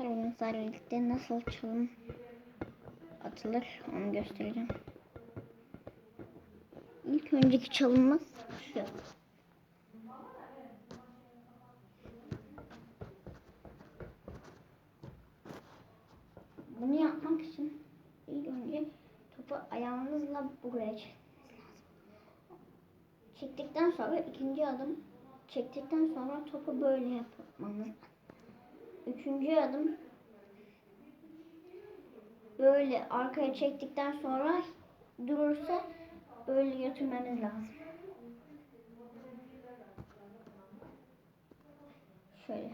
Bugün sizlerle birlikte nasıl çalım atılır onu göstereceğim. İlk önceki çalınmaz şu. Bunu yapmak için ilk önce topu ayağınızla buraya çekmeniz lazım. Çektikten sonra ikinci adım çektikten sonra topu böyle yapmanız lazım. Üçüncü adım böyle arkaya çektikten sonra durursa böyle götürmemiz lazım. Şöyle.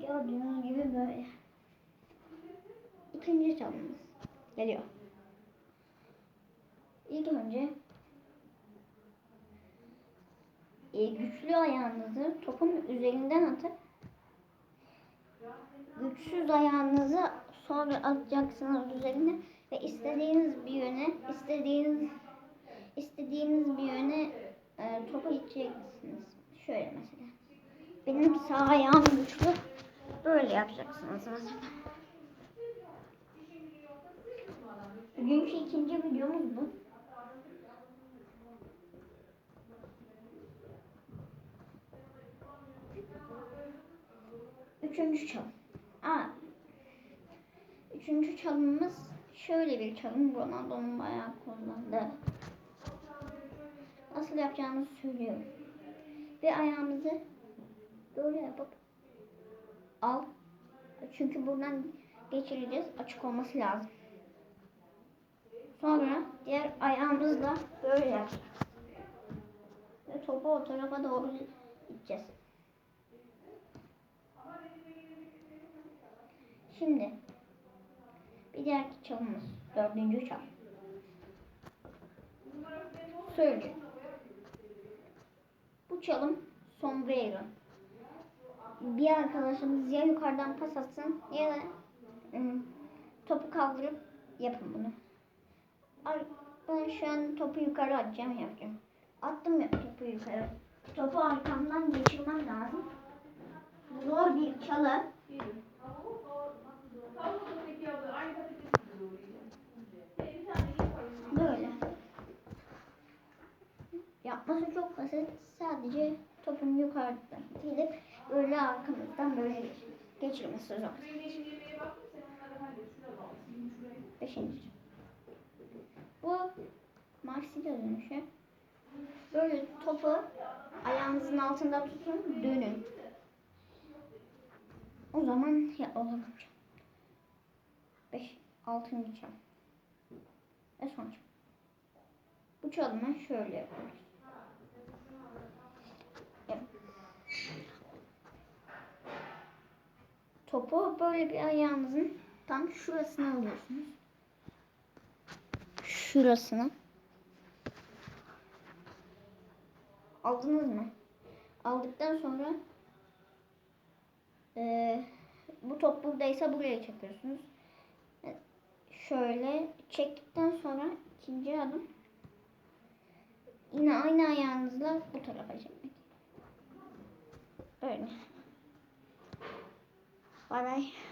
Gördüğünüz gibi böyle. İkinci çalımız geliyor. İlk önce e, güçlü ayağınızı topun üzerinden atıp güçsüz ayağınızı sonra atacaksınız üzerine ve istediğiniz bir yöne istediğiniz istediğiniz bir yöne e, topu iteceksiniz. Şöyle mesela. Benim sağ ayağım güçlü. Böyle yapacaksınız mesela. Bugünkü ikinci videomuz bu. Üçüncü çalım. Aa, üçüncü çalımımız şöyle bir çalım. Ronaldo'nun bayağı kullandı. Nasıl yapacağımızı söylüyorum. Bir ayağımızı böyle yapıp al. Çünkü buradan geçireceğiz. Açık olması lazım. Sonra diğer ayağımızla böyle yapacağız. Ve topu o tarafa doğru gideceğiz. Şimdi bir diğer çalımız. Dördüncü çal. Söyle. Bu çalım sombrero. Bir arkadaşımız ya yukarıdan pas atsın ya da ım, topu kaldırıp yapın bunu. Ben şu an topu yukarı atacağım yapacağım. Attım ya topu yukarı. Topu arkamdan geçirmem lazım. Zor bir çalı. Yapması çok basit. Sadece topun yukarıdan gidip böyle arkamızdan böyle geç- geçirmesi zor. Beşinci. Bu Marsilya dönüşü. Böyle topu ayağınızın altında tutun, dönün. O zaman ya olur. Beş, altıncı çal. Ve son çal. Bu çalımı şöyle yapıyoruz. Topu böyle bir ayağınızın tam şurasına alıyorsunuz. Şurasına. Aldınız mı? Aldıktan sonra eee, bu top buradaysa buraya çekiyorsunuz. Evet, Şöyle çektikten sonra ikinci adım yine aynı ayağınızla bu tarafa çekmek. Böyle. Bay bay.